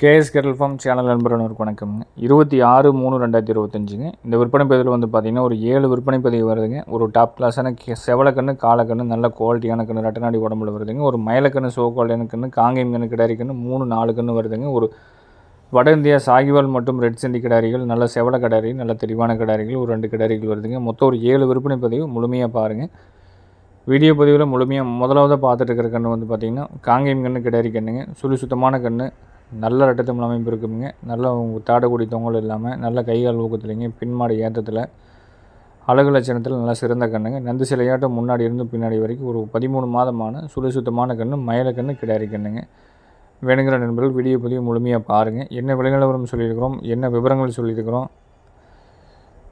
KS carol form channel நண்பர்களுக்கு வணக்கம்ங்க இருபத்தி ஆறு மூணு ரெண்டாயிரத்தி இருபத்தஞ்சுங்க. இந்த விற்பனை பதிவில் வந்து பார்த்திங்கன்னா ஒரு ஏழு விற்பனை பதிவு வருதுங்க. ஒரு டாப் கிளாஸான கே செவலக்கண்ணு காலக்கண்ணு நல்ல குவாலிட்டியான கண்ணு ரெட்டநாடி உடம்புல வருதுங்க. ஒரு மயிலக்கண்ணு சோ குவாலிட்டியான கண்ணு காங்கேயம் கண்ணு கிடாரி கண்ணு மூணு நாலு கண்ணு வருதுங்க. ஒரு வட இந்தியா சாகிவால் மற்றும் ரெட் செண்டி கிடாரிகள் நல்ல செவல கிடாரி நல்ல தெளிவான கிடாரிகள் ஒரு ரெண்டு கிடாரிகள் வருதுங்க. மொத்தம் ஒரு ஏழு விற்பனை பதிவு முழுமையாக பாருங்கள் வீடியோ பதிவில் முழுமையாக முதலாவதாக பார்த்துட்டு இருக்கிற கன்று வந்து பார்த்திங்கன்னா காங்கேயம் கன்று கிடாரி கண்ணுங்க. சுழி சுத்தமான கன்று நல்ல ரெட்டத்தமிழ் அமைப்பு இருக்குங்க. நல்ல தாடக்கூடிய தொங்கல் இல்லாமல் நல்ல கைகால் ஊக்கத்துலைங்க பின்மாடி ஏற்றத்தில் அழகு லட்சணத்தில் நல்லா சிறந்த கண்ணுங்க. நந்து சிலையாட்டம் முன்னாடி இருந்து பின்னாடி வரைக்கும் ஒரு பதிமூணு மாதமான சுழி சுத்தமான கன்று மயில கண்ணு கிடாரி கண்ணுங்க. வேணுங்கிற நண்பர்கள் வீடியோ பதிவு முழுமையாக பாருங்கள் என்ன விலைநிலவரம் சொல்லியிருக்கிறோம் என்ன விவரங்கள் சொல்லியிருக்கிறோம்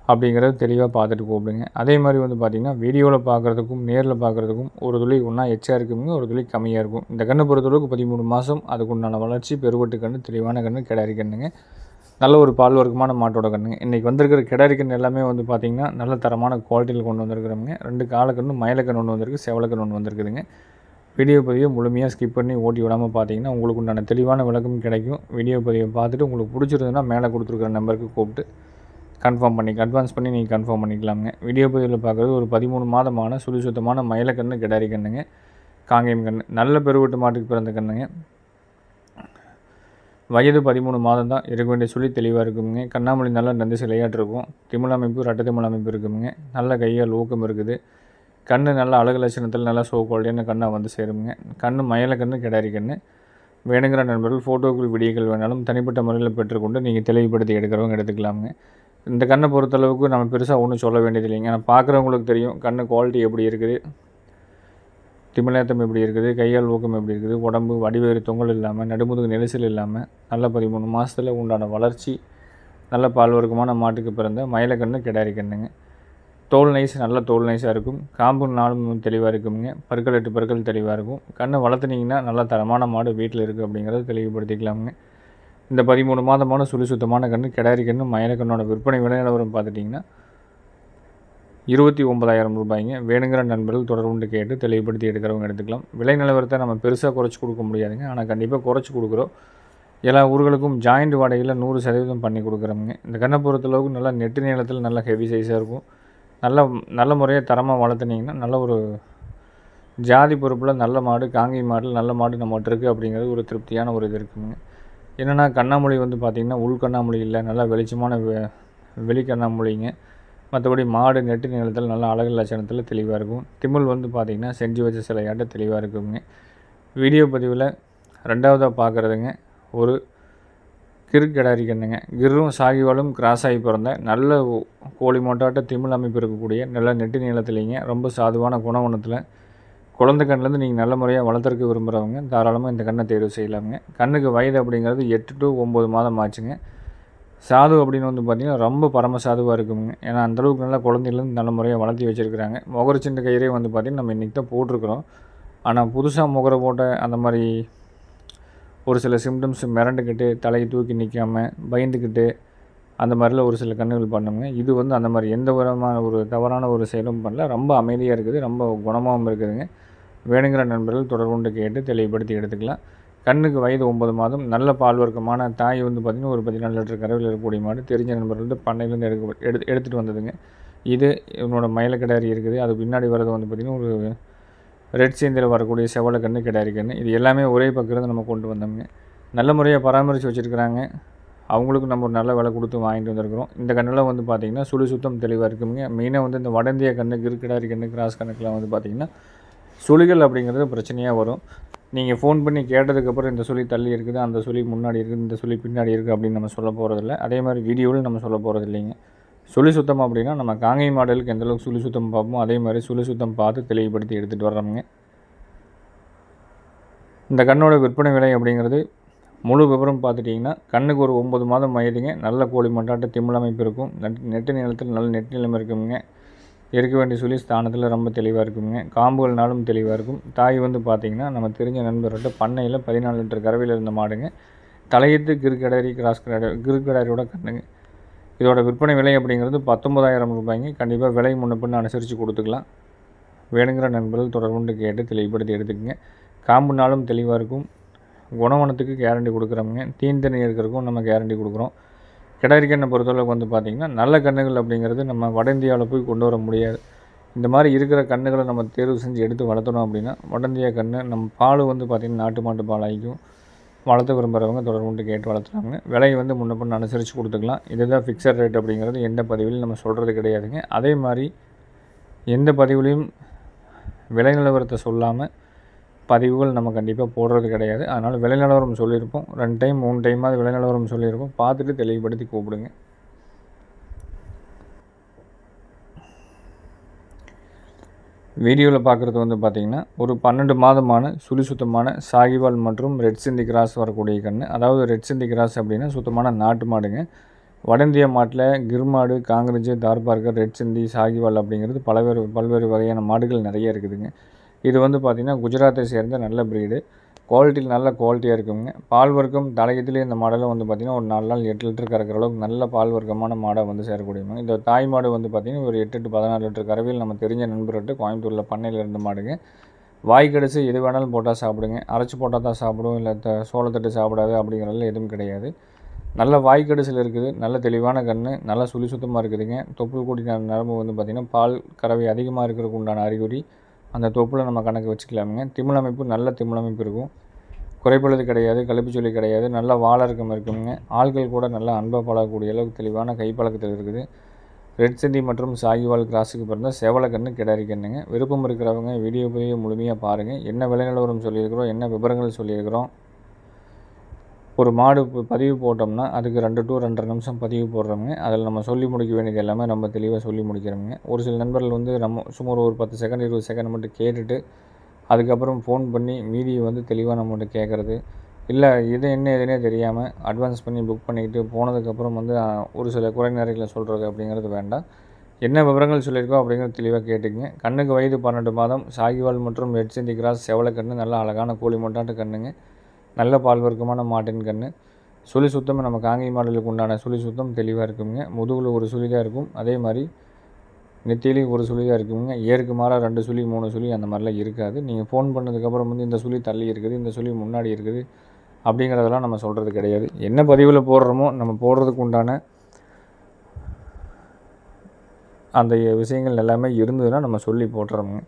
அப்படிங்கிறத தெளிவாக பார்த்துட்டு கூப்பிடுங்க. அதே மாதிரி வந்து பார்த்திங்கன்னா வீடியோவில் பார்க்குறதுக்கும் நேரில் பார்க்குறதுக்கும் ஒரு துளி ஒன்றா எச்சா இருக்குங்க ஒரு துளி கம்மியாக இருக்கும். இந்த கண்ணை பொறுத்தளவுக்கு பதிமூணு மாதம் அதுக்குண்டான வளர்ச்சி பெருவட்டு கண்ணு தெளிவான கண்ணு கிடாரி கண்ணுங்க. நல்ல ஒரு பால் வர்க்கமான மாட்டோட கண்ணுங்க. இன்றைக்கி வந்திருக்கிற கிடாரி கண் எல்லாமே வந்து பார்த்திங்கன்னா நல்ல தரமான குவாலிட்டியில் கொண்டு வந்திருக்கிறவங்க. ரெண்டு காலக்கண்ணு மயிலக்கண் ஒன்று வந்திருக்கு செவலக்கண் ஒன்று வந்திருக்குதுங்க. வீடியோ பதிவை முழுமையாக ஸ்கிப் பண்ணி ஓட்டி விடாமல் பார்த்தீங்கன்னா உங்களுக்கு உண்டான தெளிவான விளக்கம் கிடைக்கும். வீடியோ பதிவை பார்த்துட்டு உங்களுக்கு பிடிச்சிருந்ததுன்னா மேலே கொடுத்துருக்குற நம்பருக்கு கூப்பிட்டு கன்ஃபார்ம் பண்ணி அட்வான்ஸ் பண்ணி நீங்கள் கன்ஃபார்ம் பண்ணிக்கலாமுங்க. வீடியோ பதிவில் பார்க்குறது ஒரு பதிமூணு மாதமான சுழி சுத்தமான மயிலக்கண்ணு கிடாரி கண்ணுங்க காங்கேயம் கண்ணு. நல்ல பெருவட்டு மாட்டுக்கு பிறந்த கண்ணுங்க. வயது பதிமூணு மாதம் தான் இருக்க வேண்டிய சொல்லி தெளிவாக இருக்குங்க கண்ணாமொழி நல்லா நந்து சிலையாட்டு இருக்கும் திமிழ் அமைப்பு ரட்ட திமிழ் அமைப்பு இருக்குங்க நல்ல கையால் ஊக்கம் இருக்குது. கண் நல்ல அழகு லட்சணத்தில் நல்லா சோ குவாலிட்டியான கண்ணாக வந்து சேருங்க கண் மயில கண்ணு கிடாரி கண்ணு. வேணுங்கிற நண்பர்கள் ஃபோட்டோக்கள் வீடியோக்கள் வேணாலும் தனிப்பட்ட முறையில் பெற்றுக்கொண்டு நீங்கள் தெளிவுபடுத்தி எடுக்கிறவங்க எடுத்துக்கலாமுங்க. இந்த கண்ணை பொறுத்தளவுக்கு நம்ம பெருசாக ஒன்றும் சொல்ல வேண்டியது இல்லைங்க. ஆனால் பார்க்குறவங்களுக்கு தெரியும் கண்ணு குவாலிட்டி எப்படி இருக்குது திமிழேத்தம் எப்படி இருக்குது கையால் ஊக்கம் எப்படி இருக்குது உடம்பு வடிவேறு தொங்கல் இல்லாமல் நடுமுதுகு நெரிசல் இல்லாமல் நல்ல பதிமூணு மாதத்தில் உண்டான வளர்ச்சி நல்ல பால்வர்க்கமான மாட்டுக்கு பிறந்த மயிலக்கண்ணு கிடாரி கண்ணுங்க. தோல் நைஸ் நல்ல தோல் நைஸாக இருக்கும். காம்பு நாளும் தெளிவாக இருக்குங்க பற்கள் எட்டு பற்கள் தெளிவாக இருக்கும். கண்ணை வளர்த்துனீங்கன்னா நல்ல தரமான மாடு வீட்டில் இருக்குது அப்படிங்கிறத தெளிவுபடுத்திக்கலாமுங்க. இந்த பதிமூணு மாதமான சுழி சுத்தமான கன்று கிடாரி கன்று மயில கண்ணோட விற்பனை விலை நிலவரம் பார்த்துட்டிங்கன்னா இருபத்தி ஒன்பதாயிரம் ரூபாய்ங்க. வேணுங்கிற நண்பர்கள் தொடர்புண்டு கேட்டு தெளிவுபடுத்தி எடுக்கிறவங்க எடுத்துக்கலாம். விலை நிலவரத்தை நம்ம பெருசாக குறைச்சி கொடுக்க முடியாதுங்க. ஆனால் கண்டிப்பாக குறைச்சி கொடுக்குறோம். எல்லா ஊர்களுக்கும் ஜாயிண்ட் வாடகையில் நூறு சதவீதம் பண்ணி கொடுக்குறோமுங்க. இந்த கண்ணை பொறுத்தளவுக்கு நல்லா நெட்டு நீளத்தில் நல்லா ஹெவி சைஸாக இருக்கும். நல்ல நல்ல முறையாக தரமாக வளர்த்துனீங்கன்னா நல்ல ஒரு ஜாதி பொறுப்பில் நல்ல மாடு காங்கி மாடு நல்ல மாடு நம்மகிட்ட இருக்குது அப்படிங்கிறது ஒரு திருப்தியான ஒரு இது இருக்குங்க. என்னென்னா கண்ணாமொழி வந்து பார்த்திங்கன்னா உள் கண்ணாமொழி இல்லை நல்லா வெளிச்சமான வெ வெளி கண்ணாமொழிங்க மற்றபடி மாடு நெட்டு நிலத்தில் நல்லா அழகு லட்சணத்தில் தெளிவாக இருக்கும். திமிழ் வந்து பார்த்திங்கன்னா செஞ்சு வச்ச சிலையாட்ட தெளிவாக இருக்குங்க. வீடியோ பதிவில் ரெண்டாவதாக பார்க்குறதுங்க ஒரு கிருக்கடாரி கண்ணுங்க கிரும் சாகிவாலும் கிராஸ் ஆகி பிறந்த நல்ல கோழி மோட்டாட்ட திமிழ் அமைப்பு இருக்கக்கூடிய நல்ல நெட்டு நீளத்துலேங்க ரொம்ப சாதுவான குணவனத்தில் குழந்தை கண்ணிலேருந்து நீங்கள் நல்ல முறையாக வளர்த்துறக்கு விரும்புகிறவங்க தாராளமாக இந்த கண்ணை தேர்வு செய்யலாமுங்க. கண்ணுக்கு வயது அப்படிங்கிறது எட்டு டு ஒம்பது மாதம் ஆச்சுங்க. சாது அப்படின்னு வந்து பார்த்திங்கன்னா ரொம்ப பரம சாதுவாக இருக்குங்க ஏன்னா அந்தளவுக்கு நல்லா குழந்தைலேருந்து நல்ல முறையாக வளர்த்தி வச்சுருக்கிறாங்க. முகர சின்ன கயிறே வந்து பார்த்திங்கன்னா நம்ம இன்றைக்கி தான் போட்டிருக்கிறோம். ஆனால் புதுசாக முகரை போட்ட அந்த மாதிரி ஒரு சில சிம்டம்ஸ் மிரண்டுக்கிட்டு தலையை தூக்கி நிற்காமல் பயந்துக்கிட்டு அந்த மாதிரிலாம் ஒரு சில கண்ணுகள் பண்ணுங்க. இது வந்து அந்த மாதிரி எந்த விதமான ஒரு தவறான ஒரு செயலும் பண்ணல. ரொம்ப அமைதியாக இருக்குது. ரொம்ப குணமாகவும் இருக்குதுங்க. வேணுங்கிற நண்பர்கள் தொடர்புண்டு கேட்டு தெளிவுபடுத்தி எடுத்துக்கலாம். கண்ணுக்கு வயது ஒம்பது மாதம் நல்ல பால் வர்க்கமான தாய் வந்து பார்த்திங்கன்னா ஒரு பதினாலு லிட்டர் கறவையில் இருக்கக்கூடிய மாடு தெரிஞ்ச நண்பர்கள் வந்து பண்ணையிலேருந்து எடுக்க எடுத்து எடுத்துகிட்டு வந்ததுங்க. இது இவனோட மயில கிடாரி இருக்குது. அது பின்னாடி வர்றது வந்து பார்த்திங்கன்னா ஒரு ரெட் சேந்தில் வரக்கூடிய செவலை கன்று கிடாரி கன்று இது எல்லாமே ஒரே பக்கம் நம்ம கொண்டு வந்தோங்க நல்ல முறையாக பராமரித்து வச்சுருக்கிறாங்க. அவங்களுக்கு நம்ம ஒரு நல்ல விலை கொடுத்து வாங்கிட்டு வந்திருக்கிறோம். இந்த கண்ணெல்லாம் வந்து பார்த்திங்கன்னா சுழி சுத்தம் தெளிவாக இருக்குங்க. மெயினாக வந்து இந்த வடந்திய கண்ணு கிருக்கிடாரி கண்ணு கிராஸ் கணக்கெலாம் வந்து பார்த்திங்கன்னா சுழிகள் அப்படிங்கிறது பிரச்சனையாக வரும். நீங்கள் ஃபோன் பண்ணி கேட்டதுக்கப்புறம் இந்த சொல்லி தள்ளி இருக்குது அந்த சொல்லி முன்னாடி இருக்குது இந்த சொல்லி பின்னாடி இருக்குது அப்படின்னு நம்ம சொல்ல போகிறதில்ல அதே மாதிரி வீடியோவில் நம்ம சொல்ல போகிறது இல்லைங்க சுழி சுத்தம் அப்படின்னா நம்ம காங்கை மாடலுக்கு எந்தளவுக்கு சுழி சுத்தம் பார்ப்போம் அதே மாதிரி சுழி சுத்தம் பார்த்து தெளிவுபடுத்தி எடுத்துகிட்டு வர்றோமுங்க. இந்த கண்ணோட விற்பனை விலை அப்படிங்கிறது முழு விவரம் பார்த்துட்டிங்கன்னா கண்ணுக்கு ஒரு ஒம்பது மாதம் வயதுங்க நல்ல கோழி மட்டாட்ட திமிழ் அமைப்பு இருக்கும். நெட் நெட்டு நிலத்தில் நல்ல நெட்டு நிலம் இருக்குங்க. இருக்க வேண்டிய சொல்லி ஸ்தானத்தில் ரொம்ப தெளிவாக இருக்குங்க. காம்புகள்னாலும் தெளிவாக இருக்கும். தாய் வந்து பார்த்திங்கன்னா நம்ம தெரிஞ்ச நண்பர்கிட்ட பண்ணையில் பதினாலு லிட்டர் கறவையில் இருந்த மாடுங்க. தலையத்து கிருக்கடரி கிராஸ் கடாரி கிருக்கடரியோட கண்ணுங்க. இதோட விற்பனை விலை அப்படிங்கிறது பத்தொம்பதாயிரம் ரூபாய்ங்க. கண்டிப்பாக விலை முன்ன அனுசரித்து கொடுத்துக்கலாம். வேணுங்கிற நண்பர்கள் தொடர்புண்டு கேட்டு தெளிவுபடுத்தி எடுத்துக்கங்க. காம்புனாலும் தெளிவாக இருக்கும். குணவனத்துக்கு கேரண்டி கொடுக்குறோமுங்க. தீன்தண்ணி எடுக்கிறதுக்கும் நம்ம கேரண்டி கொடுக்குறோம். கிடாரி கண்ணை பொறுத்தளவுக்கு வந்து பார்த்திங்கன்னா நல்ல கண்ணுகள் அப்படிங்கிறது நம்ம வட இந்தியாவில் போய் கொண்டு வர முடியாது. இந்த மாதிரி இருக்கிற கண்ணுகளை நம்ம தேர்வு செஞ்சு எடுத்து வளர்த்தணும் அப்படின்னா வட இந்தியா கன்று நம்ம பால் வந்து பார்த்திங்கன்னா நாட்டு மாட்டு பால் ஆகிக்கும் வளர்த்த விரும்புகிறவங்க தொடர்புண்டு கேட்டு வளர்த்துறாங்க. விலையை வந்து முன்ன பண்ண அனுசரித்து கொடுத்துக்கலாம். இதுதான் ஃபிக்ஸட் ரேட் அப்படிங்கிறது எந்த பதிவிலையும் நம்ம சொல்கிறது கிடையாதுங்க. அதே மாதிரி எந்த பதிவுலையும் விலை நிலவரத்தை சொல்லாமல் பதிவுகள் நம்ம கண்டிப்பாக போடுறது கிடையாது. அதனால் விலை நிலவரம் சொல்லியிருப்போம். ரெண்டு டைம் மூணு டைமாவது விலை நிலவரம் சொல்லியிருப்போம். பார்த்துட்டு தெளிவுபடுத்தி கூப்பிடுங்க. வீடியோவில் பார்க்குறது வந்து பார்த்திங்கன்னா ஒரு பன்னெண்டு மாதமான சுழி சுத்தமான சாகிவால் மற்றும் ரெட் சிந்தி கிராஸ் வரக்கூடிய கன்று அதாவது ரெட் சிந்தி கிராஸ் அப்படின்னா சுத்தமான நாட்டு மாடுங்க. வடந்திய மாட்டில் கிர்மாடு காங்கிரஜ் தார்பார்கர் ரெட் சிந்தி சாகிவால் அப்படிங்கிறது பல்வேறு பல்வேறு வகையான மாடுகள் நிறைய இருக்குதுங்க. இது வந்து பார்த்திங்கன்னா குஜராத்தை சேர்ந்த நல்ல ப்ரீடு குவாலிட்டியில் நல்ல குவாலிட்டியாக இருக்குங்க. பால் வர்க்கம் தலையத்துலேயே இந்த மாடலும் வந்து பார்த்திங்கன்னா ஒரு நாலு நாள் எட்டு லிட்டர் கறக்கிற அளவுக்கு நல்ல பால் வர்க்கமான மாடை வந்து சேரக்கூடியவங்க. இந்த தாய் மாடு வந்து பார்த்திங்கன்னா ஒரு எட்டு டு பதினாறு லிட்டர் கறவையில் நம்ம தெரிஞ்ச நண்பர்கிட்ட கோயம்புத்தூரில் பண்ணையில் இருந்த மாடுங்க. வாய் கடிச்சு எது வேணாலும் போட்டால் சாப்பிடுங்க. அரைச்சி போட்டால் தான் சாப்பிடும். இல்லை த சோளத்தட்டு சாப்பிடாது அப்படிங்கிறதுல எதுவும் கிடையாது. நல்ல வாய் கடிசில் இருக்குது. நல்ல தெளிவான கண் நல்லா சுழி சுத்தமாக இருக்குதுங்க. தொப்புள் கூடி நரம்பு வந்து பார்த்திங்கன்னா பால் கறவை அதிகமாக இருக்கிறதுக்கு உண்டான அறிகுறி. அந்த தொப்பில் நம்ம கணக்கு வச்சுக்கலாமுங்க. திமிழமைப்பு நல்ல திமிழமைப்பு இருக்கும். குறைப்பழுது கிடையாது கழுப்புச்சொல்லி கிடையாது நல்ல வாழறக்கம் இருக்குங்க ஆள்கள் கூட நல்லா அன்பாக பழகக்கூடிய அளவுக்கு தெளிவான கைப்பழக்கத்தில் இருக்குது. ரெட் சிட்டி மற்றும் சாகிவால் கிராஸுக்கு பிறந்த செவலக்கண்ணு கிடாரி கண்ணுங்க விருப்பம் இருக்கிறவங்க வீடியோ பதிவு முழுமையாக பாருங்கள் என்ன விலை நிலவரம் சொல்லியிருக்கிறோம் என்ன விவரங்கள் சொல்லியிருக்கிறோம் ஒரு மாடு பதிவு போட்டோம்னா அதுக்கு ரெண்டு டூ ரெண்டரை நிமிஷம் பதிவு போடுறோங்க அதில் நம்ம சொல்லி முடிக்க வேண்டியது எல்லாமே நம்ம தெளிவாக சொல்லி முடிக்கிறோங்க ஒரு சில நண்பர்கள் வந்து நம்ம சுமார் ஒரு பத்து செகண்ட் இருபது செகண்ட் மட்டும் கேட்டுட்டு அதுக்கப்புறம் ஃபோன் பண்ணி மீதியை வந்து தெளிவாக நம்மகிட்ட கேட்குறது. இல்லை இது என்ன எதுனே தெரியாமல் அட்வான்ஸ் பண்ணி புக் பண்ணிக்கிட்டு போனதுக்கப்புறம் வந்து ஒரு சில குறைநிறைகளை சொல்கிறது அப்படிங்கிறது வேண்டாம். என்ன விவரங்கள் சொல்லியிருக்கோ அப்படிங்கிறது தெளிவாக கேட்டுக்குங்க. கண்ணுக்கு வயது பன்னெண்டு மாதம் சாகிவால் மற்றும் ரெட் சிந்தி கிராஸ் செவலக்கண்ணு நல்ல அழகான கோழி மொட்டாட்டு கண்ணுங்க. நல்ல பால் வர்க்கமான மாட்டின் கன்று சுழி சுத்தம் நம்ம காங்கி மாடலுக்கு உண்டான சுழி சுத்தம் தெளிவாக இருக்குங்க. முதுகில் ஒரு சுழி தான் இருக்கும். அதே மாதிரி நெத்தியிலையும் ஒரு சுழி தான் இருக்குங்க. ஏருக்கு மாறாக ரெண்டு சுழி மூணு சுழி அந்த மாதிரிலாம் இருக்காது. நீங்கள் ஃபோன் பண்ணதுக்கப்புறம் வந்து இந்த சுழி தள்ளி இருக்குது இந்த சுழி முன்னாடி இருக்குது அப்படிங்கிறதெல்லாம் நம்ம சொல்கிறது கிடையாது. என்ன பதிவில் போடுறோமோ நம்ம போடுறதுக்கு உண்டான அந்த விஷயங்கள் எல்லாமே இருந்ததுன்னா நம்ம சொல்லி போட்டுறோமுங்க.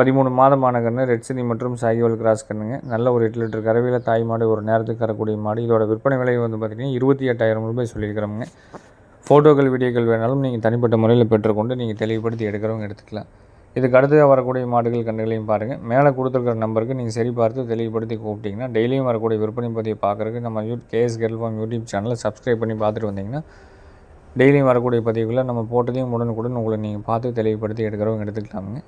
பதிமூணு மாதமான கன்று ரெட் சினி மற்றும் சாகிவல் கிராஸ் கண்ணுங்க. நல்ல ஒரு எட்டு லிட்டர் கறவையில் தாய் மாடு ஒரு நேரத்துக்கு தரக்கூடிய மாடு. இதோட விற்பனை விலை வந்து பார்த்திங்கன்னா இருபத்தி எட்டாயிரம் ரூபாய் சொல்லியிருக்கிறோமுங்க. ஃபோட்டோக்கள் வீடியோக்கள் வேணாலும் நீங்கள் தனிப்பட்ட முறையில் பெற்றுக்கொண்டு நீங்கள் தெளிவுபடுத்தி எடுக்கிறவங்க எடுத்துக்கலாம். இதுக்கு அடுத்து வரக்கூடிய மாடுகள் கண்டுகளையும் பாருங்கள் மேலே கொடுத்துருக்கிற நம்பருக்கு நீங்கள் சரி பார்த்து தெளிவுபடுத்தி கூப்பிட்டிங்கன்னா டெய்லியும் வரக்கூடிய விற்பனை பதிவை பார்க்குறதுக்கு நம்ம யூ கேஎஸ் கெல்ஃபார்ம் யூடியூப் சேனலை சப்ஸ்கிரைப் பண்ணி பார்த்துட்டு வந்தீங்கன்னா டெய்லியும் வரக்கூடிய பதிவுகளை நம்ம போட்டதையும் உடனுக்குடன் உங்களை நீங்கள் பார்த்து தெளிவுபடுத்தி எடுக்கிறவங்க எடுத்துக்கலாமுங்க.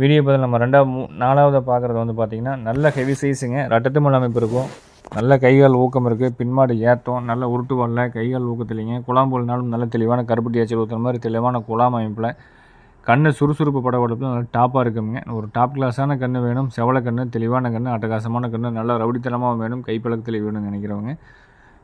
வீடியோ பதில் நம்ம ரெண்டாவது மூ நாலாவது பார்க்குறது வந்து பார்த்திங்கன்னா நல்ல ஹெவி சைஸுங்க ரட்டத்து அமைப்பு இருக்கும். நல்ல கைகால் ஊக்கம் இருக்குது பின்மாடு ஏற்றம் நல்ல உருட்டு வரல கைகால் ஊக்கத்துலிங்க. குழாம் போலினாலும் நல்ல தெளிவான கருப்பட்டி ஆச்சல் ஊற்றுற மாதிரி தெளிவான குழாம் அமைப்பில். கண் சுறுசுறுப்பு படப்படப்பில் நல்ல டாப்பாக இருக்குங்க. ஒரு டாப் கிளாஸான கன்று வேணும். செவலை கன்று தெளிவான கன்று அட்டகாசமான கன்று நல்ல ரவுடித்தனமாக வேணும். கைப்பழக்கத்தில் வேணும்னு நினைக்கிறவங்க.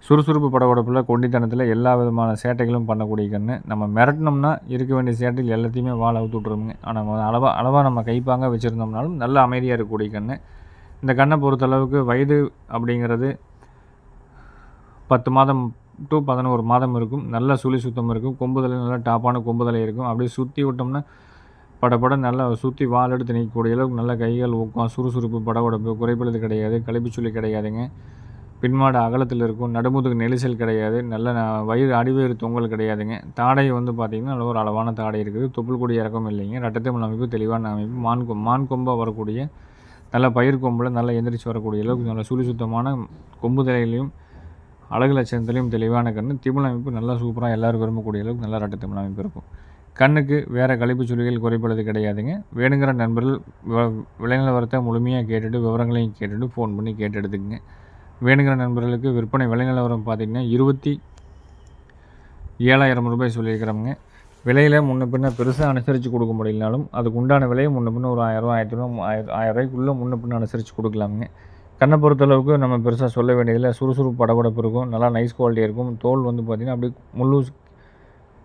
சுறுசுறுப்பு படபடப்பில் கொண்டித்தனத்தில் எல்லா விதமான சேட்டைகளும் பண்ணக்கூடிய கன்று நம்ம மிரட்டினோம்னா இருக்க வேண்டிய சேட்டைகள் எல்லாத்தையுமே வாழ அவுத்து விட்ருவோங்க ஆனால் அளவாக அளவாக நம்ம கைப்பாங்க வச்சுருந்தோம்னாலும் நல்ல அமைதியாக இருக்கக்கூடிய கன்று இந்த கண்ணை பொறுத்தளவுக்கு வயது அப்படிங்கிறது பத்து மாதம் டு பதினோரு மாதம் இருக்கும். நல்ல சுழி சுத்தம் இருக்கும். கொம்புதலை நல்லா டாப்பான கொம்புதலை இருக்கும். அப்படியே சுற்றி விட்டோம்னா படப்படம் நல்லா சுற்றி வால் எடுத்து நிற்கக்கூடிய அளவுக்கு நல்ல கைகள் ஊக்கம் சுறுசுறுப்பு படபடப்பு குறைபடுது கிடையாது. கழிப்பு சொல்லி கிடையாதுங்க. பின்மாடு அகலத்தில் இருக்கும் நடுமுதுகு நெரிசல் கிடையாது நல்ல வயிறு அடிவயிறு தொங்கல் கிடையாதுங்க. தாடை வந்து பார்த்திங்கன்னா நல்ல ஒரு அளவான தாடை இருக்குது. தொப்புள் கூடிய இறக்கம் இல்லைங்க. ரட்டத்தமிழ் அமைப்பு தெளிவான அமைப்பு மான் கொ மான் கொம்பாக வரக்கூடிய நல்ல பயிர் கொம்பில் நல்லா எந்திரிச்சு வரக்கூடிய அளவுக்கு நல்ல சுழி சுத்தமான கொம்பு தலையிலையும் அழகு லட்சணத்துலையும் தெளிவான கண் திமிழ் அமைப்பு நல்லா சூப்பராக எல்லோரும் விரும்பக்கூடிய அளவுக்கு நல்லா ரட்டத்தமிழ் அமைப்பு இருக்கும். கண்ணுக்கு வேறு கழிப்பு சுழிகள் குறைப்படுறது கிடையாதுங்க. வேணுங்கிற நண்பர்கள் விளைநிலவரத்தை முழுமையாக கேட்டுட்டு விவரங்களையும் கேட்டுட்டு ஃபோன் பண்ணி கேட்டு எடுத்துக்கங்க வேணுங்கிற நண்பர்களுக்கு விற்பனை விலைநிலவரம் பார்த்திங்கன்னா இருபத்தி ஏழாயிரம் ரூபாய் சொல்லியிருக்கிறோங்க. விலையில் முன்ன பின்ன பெருசாக அனுசரித்து கொடுக்க முடியலனாலும் அதுக்கு உண்டான விலையை முன்ன பின்ன ஒரு ஆயிரம் ஆயிரத்தி ரூபா ஆயிரம் ஆயிரம் ரூபாய்க்குள்ளே முன்ன பின்ன அனுசரித்து கொடுக்கலாமுங்க. கண்ணை பொறுத்தளவுக்கு நம்ம பெருசாக சொல்ல வேண்டியதில்லை. சுறுசுறுப்பு படபடப்பு இருக்கும். நல்லா நைஸ் குவாலிட்டி இருக்கும். தோல் வந்து பார்த்திங்கன்னா அப்படி முள்ளு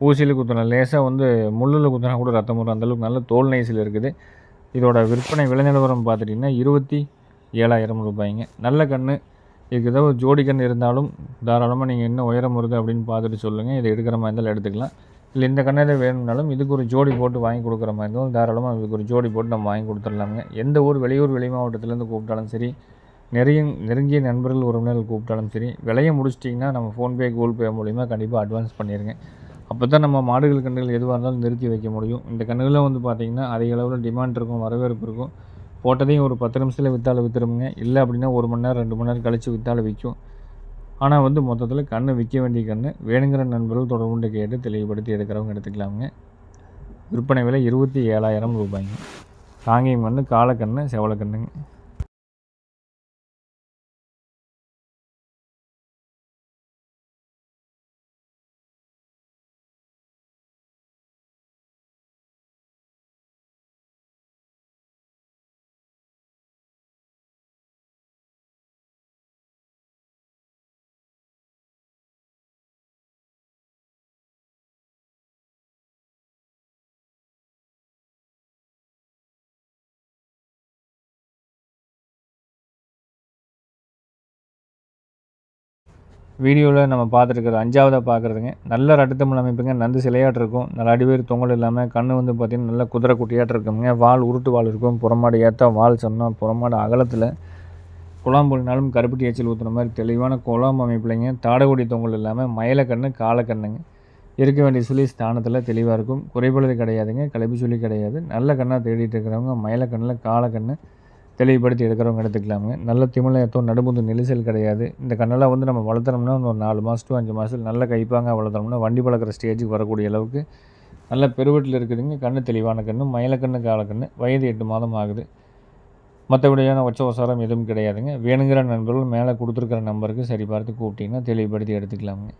ஊசியில் குத்தின லேசாக வந்து முள்ளில் குத்தினா கூட ரத்தம் வரும். அந்தளவுக்கு நல்ல தோல் நைஸில் இருக்குது. இதோட விற்பனை விலை நிலவரம் பார்த்துட்டிங்கன்னா இருபத்தி ஏழாயிரம் ரூபாய்ங்க. நல்ல கன்று இதுக்கு ஏதோ ஒரு ஜோடி கன்று இருந்தாலும் தாராளமாக நீங்கள் என்ன உயரம் வருது அப்படின்னு பார்த்துட்டு சொல்லுங்கள் இதை எடுக்கிற மாதிரி இருந்தாலும் எடுத்துக்கலாம். இல்லை இந்த கண்ணை வேணும்னாலும் இதுக்கு ஒரு ஜோடி போட்டு வாங்கி கொடுக்குற மாதிரி இருந்தாலும் தாராளமாக இதுக்கு ஒரு ஜோடி போட்டு நம்ம வாங்கி கொடுத்துடலாமுங்க. எந்த ஊர் வெளியூர் வெளி மாவட்டத்துலேருந்து கூப்பிட்டாலும் சரி நிறைய நெருங்கிய நண்பர்கள் உறவினர்கள் கூப்பிட்டாலும் சரி விலையை முடிச்சிட்டிங்கன்னா நம்ம ஃபோன்பே கூகுள் பே மூலிமா கண்டிப்பாக அட்வான்ஸ் பண்ணிடுங்க அப்போ தான் நம்ம மாடுகள் கன்றுகள் எதுவாக இருந்தாலும் நிறுத்தி வைக்க முடியும். இந்த கன்றுகளில் வந்து பார்த்திங்கன்னா அதிக அளவில் டிமாண்ட் இருக்கும் வரவேற்பு இருக்கும். போட்டதையும் ஒரு பத்து நிமிஷத்தில் விற்றாலும் விற்றுருமுங்க இல்லை அப்படின்னா ஒரு மணி நேரம் ரெண்டு மணி நேரம் கழித்து விற்றாலும் விற்கும் ஆனால் வந்து மொத்தத்தில் கன்று விற்க வேண்டிய கன்று வேணுங்கிற நண்பர்கள் தொடர்புண்டு கேட்டு தெளிவுபடுத்தி எடுக்கிறவங்க எடுத்துக்கலாமுங்க. விற்பனை விலை இருபத்தி ஏழாயிரம் ரூபாய்ங்க. காங்கேயம் கன்று காலக்கன்று செவலக்கண்ணுங்க வீடியோவில் நம்ம பார்த்துருக்குற அஞ்சாவதாக பார்க்குறதுங்க. நல்ல ரட்டத்தமிழ் அமைப்புங்க. நந்து சிலையாட்டு இருக்கும் நல்ல அடிவேறு தொங்கல் இல்லாமல் கண் வந்து பார்த்திங்கன்னா நல்ல குதிரை குட்டியாட்டு இருக்குங்க வால் உருட்டு வால் இருக்கும். புறமாடு ஏற்ற வால் சொன்னால் புறமாடு அகலத்தில் குழாம்புலினாலும் கருப்பட்டி ஏச்சல் ஊற்றுற மாதிரி தெளிவான குழாம் அமைப்புலைங்க. தாடகுடி தொங்கல் இல்லாமல் மயிலக்கண்ணு காலக்கண்ணுங்க. இருக்க வேண்டிய சொல்லி ஸ்தானத்தில் தெளிவாக இருக்கும். குறைபடுறது கிடையாதுங்க. கலப்பி சொல்லி கிடையாது. நல்ல கண்ணாக தேடிட்டு இருக்கிறவங்க மயிலக்கண்ணில் காலக்கண்ணு தெளிவுபடுத்தி எடுக்கிறவங்க எடுத்துக்கலாமே நல்ல திமிழத்தும் நடுமுது நெரிசல் கிடையாது. இந்த கண்ணெல்லாம் வந்து நம்ம வளர்த்துறோம்னா ஒரு நாலு மாதம் டு அஞ்சு மாதத்தில் நல்ல கைப்பாங்க வளர்த்துறோம்னா வண்டி பழக்கிற ஸ்டேஜுக்கு வரக்கூடிய அளவுக்கு நல்ல பெருவெட்டில் இருக்குதுங்க. கண்ணு தெளிவான கண்ணு மயிலக்கண்ணு காலக்கண்ணு வயது எட்டு மாதம் ஆகுது. மற்றபடியான உச்சவசாரம் எதுவும் கிடையாதுங்க. வேணுங்கிற நண்பர்கள் மேலே கொடுத்துருக்கிற நம்பருக்கு சரி பார்த்து கூப்பிட்டிங்கன்னா தெளிவுபடுத்தி எடுத்துக்கலாமுங்க.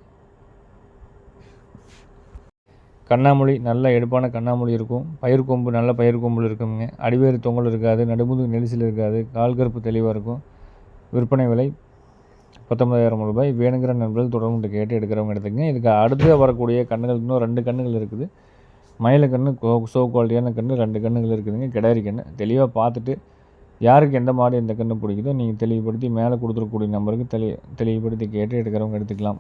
கண்ணாமொழி நல்ல எடுப்பான கண்ணாமொழி இருக்கும். பயிர் கொம்பு நல்ல பயிர் கொம்பில் இருக்குங்க. அடிவேறு தொங்கல் இருக்காது நடுமுதுகு நெரிசல் இருக்காது கால் கருப்பு தெளிவாக இருக்கும். விற்பனை விலை பத்தொன்பதாயிரம் ரூபாய். வேணுங்கிற நண்பர்கள் தொடர்ந்து கேட்டு எடுக்கிறவங்க எடுத்துக்கங்க. இதுக்கு அடுத்து வரக்கூடிய கண்ணுகள் இன்னும் ரெண்டு கண்ணுகள் இருக்குது. மயில கன்று சோ குவாலிட்டியான கன்று ரெண்டு கண்ணுகள் இருக்குதுங்க. கிடாரி கன்று தெளிவாக பார்த்துட்டு யாருக்கு எந்த மாடு எந்த கன்று பிடிக்குதோ நீங்கள் தெளிவுபடுத்தி மேலே கொடுத்துருக்கக்கூடிய நம்பருக்கு தெளி தெளிவுபடுத்தி கேட்டு எடுக்கிறவங்க எடுத்துக்கலாம்.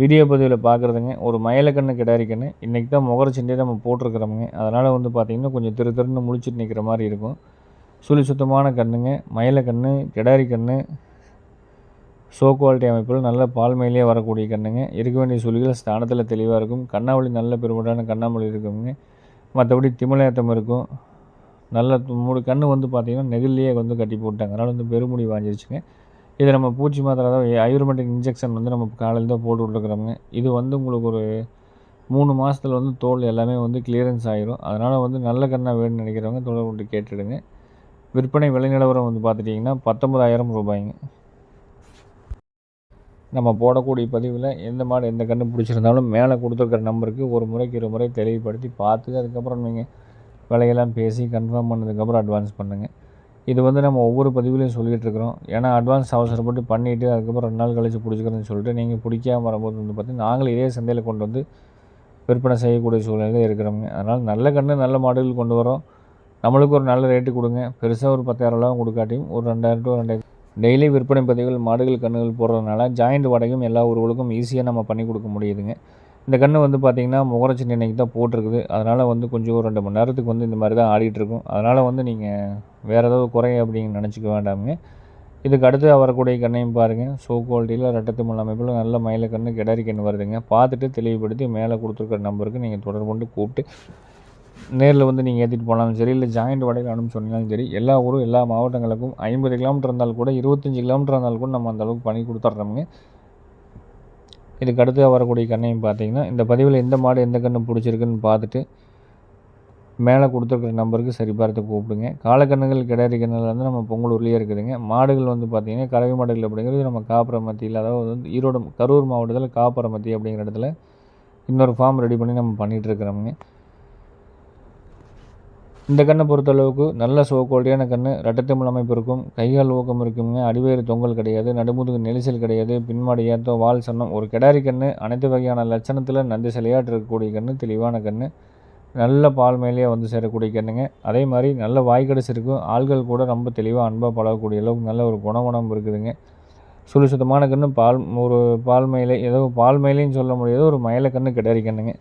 வீடியோ பதிவில் பார்க்குறதுங்க ஒரு மயிலக்கண்ணு கிடாரிக்கண்ணு இன்றைக்கி தான் முகர சிண்டே நம்ம போட்டிருக்கிறோமுங்க. அதனால் வந்து பார்த்திங்கன்னா கொஞ்சம் திரு திருன்னு முழிச்சிட்டு நிற்கிற மாதிரி இருக்கும். சுழி சுத்தமான கண்ணுங்க மயிலக்கண்ணு கிடாரி கண்ணு ஷோ குவாலிட்டி அமைப்பில் நல்ல பால்மையிலே வரக்கூடிய கண்ணுங்க. இருக்க வேண்டிய சுழிகள் ஸ்தானத்தில் தெளிவாக இருக்கும். கண்ணாமொழி நல்ல பெருமட்டான கண்ணாமொழி இருக்குங்க. மற்றபடி திமிழேத்தம் இருக்கும். நல்ல மூணு கண்ணு வந்து பார்த்திங்கன்னா நெகிழ்லேயே வந்து கட்டி போட்டாங்க. அதனால் வந்து பெருமுடி வாங்கிருச்சுங்க. இது நம்ம பூச்சி மாத்திரை அதாவது ஐவர்மெட்டிக் இன்ஜெக்ஷன் வந்து நம்ம காலையில் தான் போட்டு விட்ருக்குறோங்க இது வந்து உங்களுக்கு ஒரு மூணு மாதத்தில் வந்து தோல் எல்லாமே வந்து கிளியரன்ஸ் ஆகிரும் அதனால் வந்து நல்ல கண்ணாக வேணும்னு நினைக்கிறவங்க தொடர்பு கொண்டு கேட்டுடுங்க. விற்பனை விலை நிலவரம் வந்து பார்த்துட்டிங்கன்னா பத்தொம்பதாயிரம் ரூபாய்ங்க. நம்ம போடக்கூடிய பதிவில் எந்த மாடு எந்த கன்று பிடிச்சிருந்தாலும் மேலே கொடுத்துருக்குற நம்பருக்கு ஒரு முறைக்கு இரு முறை தெளிவுபடுத்தி பார்த்து அதுக்கப்புறம் நீங்கள் விலையெல்லாம் பேசி கன்ஃபார்ம் பண்ணதுக்கப்புறம் அட்வான்ஸ் பண்ணுங்கள் இது வந்து நம்ம ஒவ்வொரு பதிவுலையும் சொல்லிகிட்டு இருக்கிறோம் ஏன்னா அட்வான்ஸ் அவசரப்பட்டு பண்ணிவிட்டு அதுக்கப்புறம் ரெண்டு நாள் கழிச்சு பிடிச்சிக்கிறேன்னு சொல்லிட்டு நீங்கள் பிடிக்காம வரும்போது வந்து பார்த்திங்கன்னா நாங்கள் இதே சந்தையில் கொண்டு வந்து விற்பனை செய்யக்கூடிய சூழ்நிலையில் இருக்கிறோங்க அதனால் நல்ல கன்று நல்ல மாடுகள் கொண்டு வரோம். நம்மளுக்கு ஒரு நல்ல ரேட்டு கொடுங்க. பெருசாக ஒரு பத்தாயிரம்லாம் கொடுக்காட்டியும் ஒரு ரெண்டாயிரம் டு ரெண்டாயிரம் டெய்லி விற்பனை பதிவுகள் மாடுகள் கன்றுகள் போடுறதுனால ஜாயிண்ட் வாடகையும் எல்லா ஊர்களுக்கும் ஈஸியாக நம்ம பண்ணி கொடுக்க முடியுதுங்க. இந்த கன்று வந்து பார்த்திங்கன்னா முகரச்சி இன்னைக்கு தான் போட்டிருக்குது. அதனால் வந்து கொஞ்சம் ஒரு ரெண்டு மணி நேரத்துக்கு வந்து இந்த மாதிரி தான் ஆடிட்டுருக்கும் அதனால் வந்து நீங்கள் வேறு ஏதாவது குறை அப்படின்னு நினச்சிக்க வேண்டாமுங்க. இதுக்கு அடுத்து வரக்கூடிய கண்ணையும் பாருங்கள் ஷோ குவாலிட்டியில் ரெட்டத்து முள்ள அமைப்பில் நல்ல மயில கன்று கிடாரி கன்று வருதுங்க. பார்த்துட்டு தெளிவுபடுத்தி மேலே கொடுத்துருக்குற நம்பருக்கு நீங்கள் தொடர்பு கொண்டு கூப்பிட்டு நேரில் வந்து நீங்கள் ஏற்றிட்டு போனாலும் சரி இல்லை ஜாயிண்ட் வடையில் அனுப்பிச்சு சொன்னாலும் சரி எல்லா ஊரும் எல்லா மாவட்டங்களுக்கும் ஐம்பது கிலோமீட்டர் இருந்தாலும் கூட இருபத்தஞ்சி கிலோமீட்டர் இருந்தாலும் கூட நம்ம அந்தளவுக்கு பண்ணி கொடுத்துட்றோமுங்க இதுக்கு அடுத்து வரக்கூடிய கண்ணையும் பார்த்தீங்கன்னா இந்த பதிவில் எந்த மாடு எந்த கன்று பிடிச்சிருக்குன்னு பார்த்துட்டு மேலே கொடுத்துருக்குற நம்பருக்கு சரி பார்த்து கூப்பிடுங்க. காலக்கண்ணுகள் கிடாரி கண்ணில் வந்து நம்ம பொங்கலூர்லேயே இருக்குதுங்க. மாடுகள் வந்து பார்த்திங்கன்னா கறவை மாடுகள் அப்படிங்கிறது நம்ம காப்பரமத்தியில் அதாவது வந்து ஈரோடு கரூர் மாவட்டத்தில் காப்பரமத்தி அப்படிங்கிற இடத்துல இன்னொரு ஃபார்ம் ரெடி பண்ணி நம்ம பண்ணிகிட்டு இருக்கிறோமுங்க. இந்த கண்ணை பொறுத்தளவுக்கு நல்ல சோ குவாலிட்டியான கண் ரெட்டத்தமிழ் அமைப்பு இருக்கும். கைகால் ஊக்கம் இருக்குங்க. அடிவேறு தொங்கல் கிடையாது. நடுமுதுகு நெரிசல் கிடையாது. பின்மாடி ஏத்தோ வால் சன்னம். ஒரு கிடாரி கண் அனைத்து வகையான லட்சணத்தில் நந்தி சிலையாட்டு இருக்கக்கூடிய கண் தெளிவான கண் நல்ல பால் மேலேயே வந்து சேரக்கூடிய கண்ணுங்க. அதே மாதிரி நல்ல வாய்க்கடைசி இருக்கும். ஆள்கள் கூட ரொம்ப தெளிவாக அன்பாக பழகக்கூடிய அளவுக்கு நல்ல ஒரு குணகுணம் இருக்குதுங்க. சுழி சுத்தமான கன்று பால் ஒரு பால் மயிலை ஏதோ பால் மயிலையும் சொல்ல முடியாது ஒரு மயில கன்று கிடாரி கண்ணுங்க.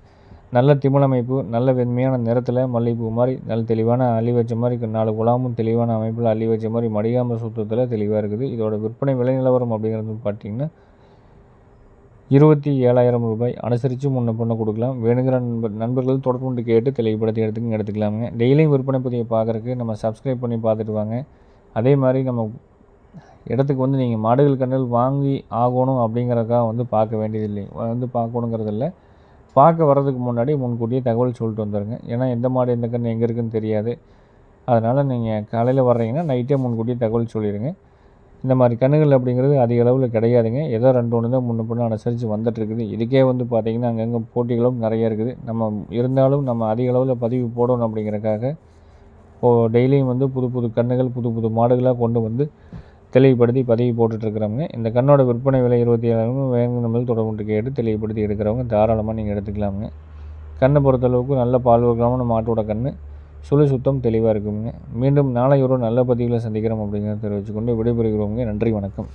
நல்ல திமிழ் அமைப்பு நல்ல வெண்மையான நிறத்தில் மல்லிகைப்பூ மாதிரி நல்ல தெளிவான அள்ளி வச்ச மாதிரி நாலு குழாமும் தெளிவான அமைப்பில் அள்ளி வச்ச மாதிரி மடியாமல் சுத்தத்தில் தெளிவாக இருக்குது. இதோட விற்பனை விலை நிலவரம் அப்படிங்கிறது பார்த்திங்கன்னா இருபத்தி ஏழாயிரம் ரூபாய். அனுசரித்து முன்ன பொண்ணை கொடுக்கலாம். வேணுங்கிற நண்பர் நண்பர்கள் தொடர்பு கொண்டு கேட்டு தெளிவுபடுத்தி எடுத்துக்க எடுத்துக்கலாமுங்க டெய்லியும் விற்பனை பதிவை பார்க்குறக்கு நம்ம சப்ஸ்கிரைப் பண்ணி பார்த்துட்டு வாங்க. அதே மாதிரி நம்ம இடத்துக்கு வந்து நீங்கள் மாடுகள் கண்ணில் வாங்கி ஆகணும் அப்படிங்கிறதுக்காக வந்து பார்க்க வேண்டியதில்லை. வந்து பார்க்கணுங்கிறதில்ல பார்க்க வர்றதுக்கு முன்னாடி முன்கூட்டியே தகவல் சொல்லிட்டு வந்துடுங்க ஏன்னா எந்த மாடு எந்த கன்று எங்கே இருக்குதுன்னு தெரியாது. அதனால் நீங்கள் காலையில் வர்றீங்கன்னா நைட்டே முன்கூட்டியே தகவல் சொல்லிடுங்க இந்த மாதிரி கண்ணுகள் அப்படிங்கிறது அதிக அளவில் கிடையாதுங்க. ஏதோ ரெண்டு ஒன்று தான் முன்ன பின்ன அனுசரித்து வந்துட்டுருக்குது. இதுக்கே வந்து பார்த்திங்கன்னா அங்கங்கே போட்டிகளும் நிறைய இருக்குது. நம்ம இருந்தாலும் நம்ம அதிக அளவில் பதிவு போடணும் அப்படிங்கிறக்காக இப்போது டெய்லியும் வந்து புது புது கண்ணுகள் புது புது மாடுகளாக கொண்டு வந்து தெளிவுபடுத்தி பதிவு போட்டுட்ருக்குறவங்க இந்த கண்ணோட விற்பனை விலை இருபத்தி ஏழாயிரம் வேணும் நம்மளுக்கு தொடர்பு கேட்டு தெளிவுபடுத்தி எடுக்கிறவங்க தாராளமாக நீங்கள் எடுத்துக்கலாமுங்க. கண்ணை பொறுத்தளவுக்கு நல்ல பால் மாட்டோட கண் சுழி சுத்தம் தெளிவாக இருக்குங்க. மீண்டும் நாளை ஒரு நல்ல பதிவில் சந்திக்கிறோம் அப்படிங்கிறத தெரிவித்துக்கொண்டு விடைபெறுகிறோங்க நன்றி வணக்கம்.